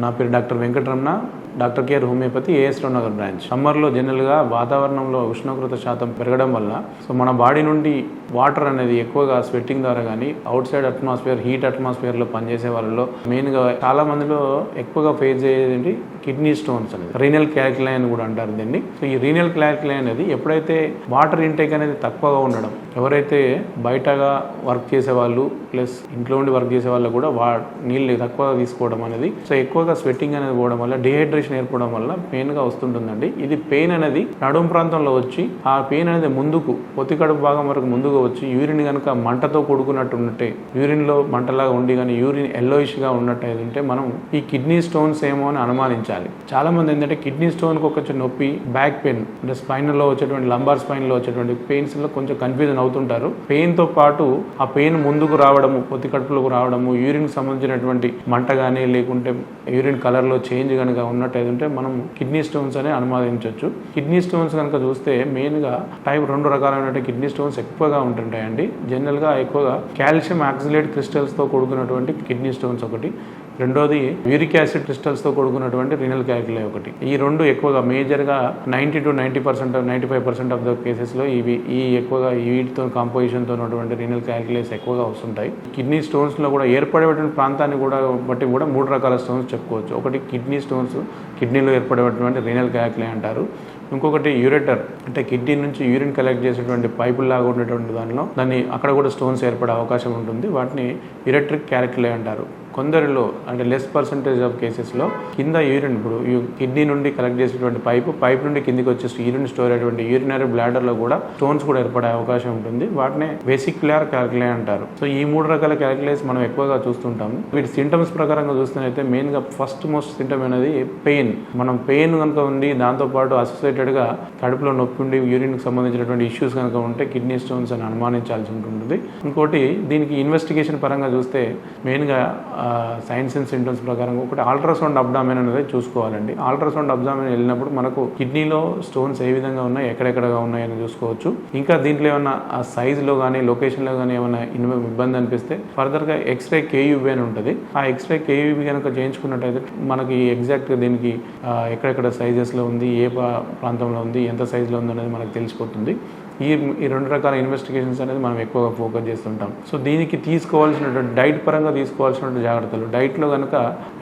నా పేరు doctor Venkataramana doctor care homeopathy A S Nagar branch. సమ్మర్లో జనరల్గా వాతావరణంలో ఉష్ణోగ్రత శాతం పెరగడం వల్ల సో మన బాడీ నుండి వాటర్ అనేది ఎక్కువగా స్వెట్టింగ్ ద్వారా కానీ అవుట్ సైడ్ అట్మాస్ఫియర్ హీట్ అట్మాస్ఫియర్లో పనిచేసే వాళ్ళలో మెయిన్గా చాలా మందిలో ఎక్కువగా ఫేస్ అయ్యేది కిడ్నీ స్టోన్స్ అనేది. రీనల్ క్యాల్కులై అని కూడా అంటారు దీన్ని. సో ఈ రీనల్ క్యాల్కులై అనేది ఎప్పుడైతే వాటర్ ఇంటేక్ అనేది తక్కువగా ఉండడం ఎవరైతే బయటగా వర్క్ చేసే వాళ్ళు ప్లస్ ఇంట్లో ఉండి వర్క్ చేసే వాళ్ళు కూడా వా నీళ్ళు తక్కువగా తీసుకోవడం అనేది సో ఎక్కువ ఎక్కువగా స్వెట్టింగ్ అనేది పోవడం వల్ల డిహైడ్రేషన్ ఏర్పడడం వల్ల పెయిన్గా వస్తుంటుందండి. ఇది పెయిన్ అనేది నడుము ప్రాంతంలో వచ్చి ఆ పెయిన్ అనేది ముందుకు పొత్తికడుపు భాగం వరకు ముందుకు వచ్చి యూరిన్ కనుక మంటతో కూడుకున్నట్టు ఉన్నట్టే యూరిన్లో మంటలాగా ఉండి కానీ యూరిన్ ఎల్లోయిష్గా ఉన్నట్టు అయితే మనం ఈ కిడ్నీ స్టోన్స్ ఏమో అని అనుమానించాలి. చాలా మంది ఏంటంటే కిడ్నీ స్టోన్కి ఒక నొప్పి బ్యాక్ పెయిన్ అంటే స్పైన్లో వచ్చేటువంటి లంబార్ స్పైన్లో వచ్చేటువంటి పెయిన్స్లో కొంచెం కన్ఫ్యూజన్ అవుతుంటారు. పెయిన్తో పాటు ఆ పెయిన్ ముందుకు రావడము పొత్తి కడుపులోకి రావడము యూరిన్ సంబంధించినటువంటి మంట కానీ లేకుంటే యూరిన్ కలర్లో చేంజ్ కనుక ఉన్నట్టు ఉంటే మనం కిడ్నీ స్టోన్స్ అనే అనుమానించవచ్చు కిడ్నీ స్టోన్స్ కనుక చూస్తే మెయిన్గా టైప్ రెండు రకాలైన కిడ్నీ స్టోన్స్ ఎక్కువగా ఉంటుంటాయండి. జనరల్గా ఎక్కువగా కాల్షియం ఆక్సిలేట్ క్రిస్టల్స్తో కూడుకున్నటువంటి కిడ్నీ స్టోన్స్ ఒకటి. రెండోది యూరిక్ యాసిడ్ క్రిస్టల్స్తో కూడుకున్నటువంటి రీనల్ క్యాల్కులే ఒకటి. ఈ రెండు ఎక్కువగా మేజర్గా ninety two ninety percent ninety five percent of the కేసెస్లో ఇవి ఈ ఎక్కువగా వీటితో కాంపోజిషన్తో ఉన్నటువంటి రీనల్ క్యాల్కులేస్ ఎక్కువగా వస్తుంటాయి. కిడ్నీ స్టోన్స్లో కూడా ఏర్పడేటువంటి ప్రాంతాన్ని కూడా బట్టి కూడా మూడు రకాల స్టోన్స్ చెప్పుకోవచ్చు. ఒకటి కిడ్నీ స్టోన్స్ కిడ్నీలో ఏర్పడేటువంటి రీనల్ క్యాల్కులే అంటారు. ఇంకొకటి యూరేటర్ అంటే కిడ్నీ నుంచి యూరిన్ కలెక్ట్ చేసేటువంటి పైపుల్ లాగా ఉండేటువంటి దానిలో దాన్ని అక్కడ కూడా స్టోన్స్ ఏర్పడే అవకాశం ఉంటుంది. వాటిని యూరెట్రిక్ క్యారెక్యులే అంటారు. కొందరిలో అంటే లెస్ పర్సంటేజ్ ఆఫ్ కేసెస్లో కింద యూరిన్ ఇప్పుడు కిడ్నీ నుండి కలెక్ట్ చేసేటువంటి పైపు పైప్ నుండి కిందికి వచ్చేసి యూరిన్ స్టోర్ అయ్యేటువంటి యూరినరీ బ్లాడర్లో కూడా స్టోన్స్ కూడా ఏర్పడే అవకాశం ఉంటుంది. వాటిని వెసిక్యులర్ క్యాల్కులే అంటారు. సో ఈ మూడు రకాల క్యాల్కులేస్ మనం ఎక్కువగా చూస్తుంటాము. వీటి సింటమ్స్ ప్రకారంగా చూస్తున్నైతే మెయిన్గా ఫస్ట్ మోస్ట్ సింటమ్ అనేది పెయిన్ మనం పెయిన్ కనుక ఉంది దాంతోపాటు అసోసియేటెడ్గా కడుపులో నొప్పి ఉండి యూరిన్కి సంబంధించినటువంటి ఇష్యూస్ కనుక ఉంటే కిడ్నీ స్టోన్స్ అని అనుమానించాల్సి ఉంటుంది ఇంకోటి దీనికి ఇన్వెస్టిగేషన్ పరంగా చూస్తే మెయిన్గా సైన్స్ అండ్ సిమ్టమ్స్ ప్రకారం ఒకటి అల్ట్రాసౌండ్ అబ్డామిన్ అనేది చూసుకోవాలండి. అల్ట్రాసౌండ్ అబ్డామిన్ వెళ్ళినప్పుడు మనకు కిడ్నీలో స్టోన్స్ ఏ విధంగా ఉన్నాయి ఎక్కడెక్కడగా ఉన్నాయని చూసుకోవచ్చు. ఇంకా దీంట్లో ఏమైనా ఆ సైజులో కానీ లొకేషన్లో కానీ ఏమైనా ఇబ్బంది అనిపిస్తే ఫర్దర్గా ఎక్స్రే కేయూబీ అని ఉంటుంది. ఆ ఎక్స్రే కేయూబీ కనుక చేయించుకున్నట్టయితే మనకి ఎగ్జాక్ట్గా దీనికి ఎక్కడెక్కడ సైజెస్లో ఉంది ఏ ప్రాంతంలో ఉంది ఎంత సైజులో ఉంది అనేది మనకు తెలిసిపోతుంది. ఈ ఈ రెండు రకాల ఇన్వెస్టిగేషన్స్ అనేది మనం ఎక్కువగా ఫోకస్ చేస్తుంటాం. సో దీనికి తీసుకోవాల్సినటువంటి డైట్ పరంగా తీసుకోవాల్సినటువంటి జాగ్రత్తలు. డైట్లో కనుక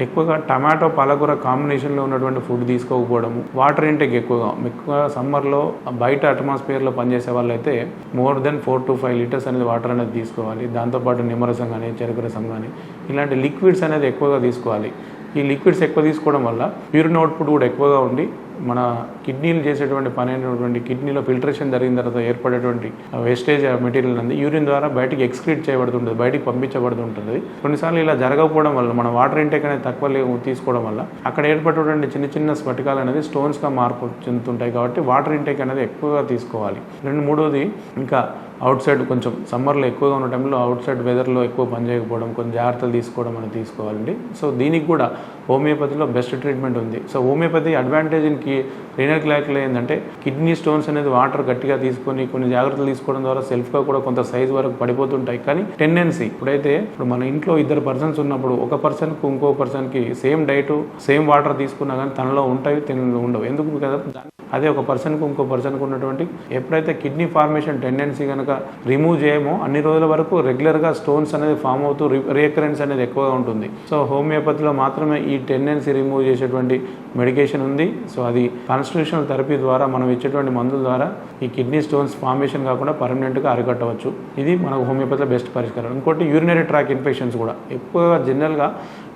ఎక్కువగా టమాటో పాలకూర కాంబినేషన్లో ఉన్నటువంటి ఫుడ్ తీసుకోకపోవడము వాటర్ ఇంటేక్ ఎక్కువగా ఎక్కువగా సమ్మర్లో బయట అట్మాస్ఫియర్లో పనిచేసే వాళ్ళైతే more than four to five litres అనేది వాటర్ అనేది తీసుకోవాలి. దాంతోపాటు నిమ్మరసం కానీ చెరుకు రసం కానీ ఇలాంటి లిక్విడ్స్ అనేది ఎక్కువగా తీసుకోవాలి. ఈ లిక్విడ్స్ ఎక్కువ తీసుకోవడం వల్ల యూరిన్ అవుట్పుట్ కూడా ఎక్కువగా ఉండి మన కిడ్నీలు చేసేటువంటి పని అయినటువంటి కిడ్నీలో ఫిల్టరేషన్ జరిగిన తర్వాత ఏర్పడేటువంటి వేస్టేజ్ మెటీరియల్ అనేది యూరిన్ ద్వారా బయటికి ఎక్స్క్రీట్ చేయబడుతుంటుంది బయటికి పంపించబడుతుంటుంది. కొన్నిసార్లు ఇలా జరగకపోవడం వల్ల మన వాటర్ ఇంటేక్ అనేది తక్కువ తీసుకోవడం వల్ల అక్కడ ఏర్పడేటువంటి చిన్న చిన్న స్ఫటికాలు అనేది స్టోన్స్గా మార్పు చెందుతుంటాయి కాబట్టి వాటర్ ఇంటేక్ అనేది ఎక్కువగా తీసుకోవాలి. రెండు మూడోది ఇంకా అవుట్ సైడ్ కొంచెం సమ్మర్లో ఎక్కువగా ఉన్న టైంలో అవుట్ సైడ్ వెదర్లో ఎక్కువ పని చేయకపోవడం కొంచెం జాగ్రత్తలు తీసుకోవడం అనేది తీసుకోవాలండి. సో దీనికి కూడా హోమియోపతిలో బెస్ట్ ట్రీట్మెంట్ ఉంది. సో హోమియోపతి అడ్వాంటేజ్ ఇన్కి రీనల్ క్లాక్లో ఏంటంటే కిడ్నీ స్టోన్స్ అనేది వాటర్ గట్టిగా తీసుకొని కొన్ని జాగ్రత్తలు తీసుకోవడం ద్వారా సెల్ఫ్గా కూడా కొంత సైజ్ వరకు పడిపోతుంటాయి. కానీ టెండెన్సీ ఇప్పుడైతే ఇప్పుడు మన ఇంట్లో ఇద్దరు పర్సన్స్ ఉన్నప్పుడు ఒక పర్సన్కి ఇంకో పర్సన్కి సేమ్ డైట్ సేమ్ వాటర్ తీసుకున్నా కానీ తనలో ఉంటాయి తినలో ఉండవు. ఎందుకు కదా? అదే ఒక పర్సన్కి ఇంకో పర్సన్కి ఉన్నటువంటి ఎప్పుడైతే కిడ్నీ ఫార్మేషన్ టెండెన్సీ కనుక రిమూవ్ చేయమో. అన్ని రోజుల వరకు రెగ్యులర్గా స్టోన్స్ అనేది ఫామ్ అవుతూ రియకరెన్స్ అనేది ఎక్కువగా ఉంటుంది. సో హోమియోపతిలో మాత్రమే ఈ టెండెన్సీ రిమూవ్ చేసేటువంటి మెడికేషన్ ఉంది. సో అది కాన్స్టిట్యూషనల్ థెరపీ ద్వారా మనం ఇచ్చేటువంటి మందుల ద్వారా ఈ కిడ్నీ స్టోన్స్ ఫార్మేషన్ కాకుండా పర్మనెంట్గా అరికట్టవచ్చు. ఇది మనకు హోమియోపతిలో బెస్ట్ పరిష్కారం. ఇంకోటి యూరినరీ ట్రాక్ ఇన్ఫెక్షన్స్ కూడా. ఎక్కువగా జనరల్గా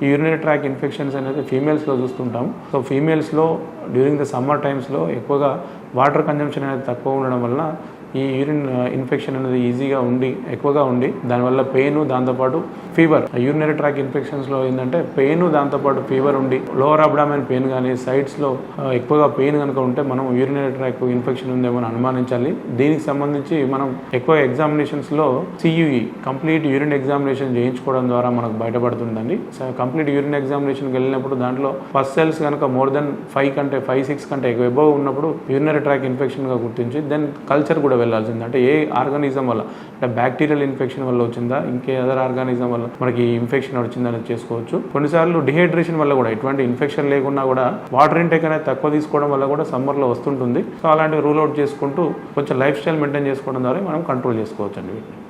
ఈ యూరినరీ ట్రాక్ ఇన్ఫెక్షన్స్ అనేది ఫీమేల్స్లో చూస్తుంటాం. సో ఫీమేల్స్లో డ్యూరింగ్ ద సమ్మర్ టైమ్స్లో ఎక్కువగా వాటర్ కన్జంప్షన్ అనేది తక్కువ ఉండడం వలన ఈ యూరిన్ ఇన్ఫెక్షన్ అనేది ఈజీగా ఉండి ఎక్కువగా ఉండి దానివల్ల పెయిన్ దాంతోపాటు ఫీవర్. యూరినరీ ట్రాక్ ఇన్ఫెక్షన్స్లో ఏంటంటే పెయిన్ దాంతోపాటు ఫీవర్ ఉండి లోవర్ అబ్డామెన్ పెయిన్ కానీ సైడ్స్లో ఎక్కువగా పెయిన్ కనుక ఉంటే మనం యూరినరీ ట్రాక్ ఇన్ఫెక్షన్ ఉందేమో అని అనుమానించాలి. దీనికి సంబంధించి మనం ఎక్కువ ఎగ్జామినేషన్స్లో సియుఈ కంప్లీట్ యూరిన్ ఎగ్జామినేషన్ చేయించుకోవడం ద్వారా మనకు బయటపడుతుందండి. కంప్లీట్ యూరిన్ ఎగ్జామినేషన్కి వెళ్ళినప్పుడు దాంట్లో ఫస్ట్ సెల్స్ కనుక మోర్ దెన్ ఫైవ్ కంటే ఫైవ్ సిక్స్ కంటే ఎక్కువ ఎబోవ్ ఉన్నప్పుడు యూరినరీ ట్రాక్ ఇన్ఫెక్షన్గా గుర్తించి దెన్ కల్చర్ కూడా వెళ్ళాల్సింది అంటే ఏ ఆర్గానిజం వల్ల? అంటే బ్యాక్టీరియల్ ఇన్ఫెక్షన్ వల్ల వచ్చిందా? ఇంకే అదర్ ఆర్గానిజం వల్ల? మనకి ఇన్ఫెక్షన్ వచ్చిందని చేసుకోవచ్చు. కొన్నిసార్లు డిహైడ్రేషన్ వల్ల కూడా ఎటువంటి ఇన్ఫెక్షన్ లేకున్నా కూడా వాటర్ ఇంటేక్ అనేది తక్కువ తీసుకోవడం వల్ల కూడా సమ్మర్లో వస్తుంటుంది. సో అలాంటివి రూల్ అవుట్ చేసుకుంటూ కొంచెం లైఫ్ స్టైల్ మెయింటైన్ చేసుకోవడం ద్వారా మనం కంట్రోల్ చేసుకోవచ్చు అండి వీటిని.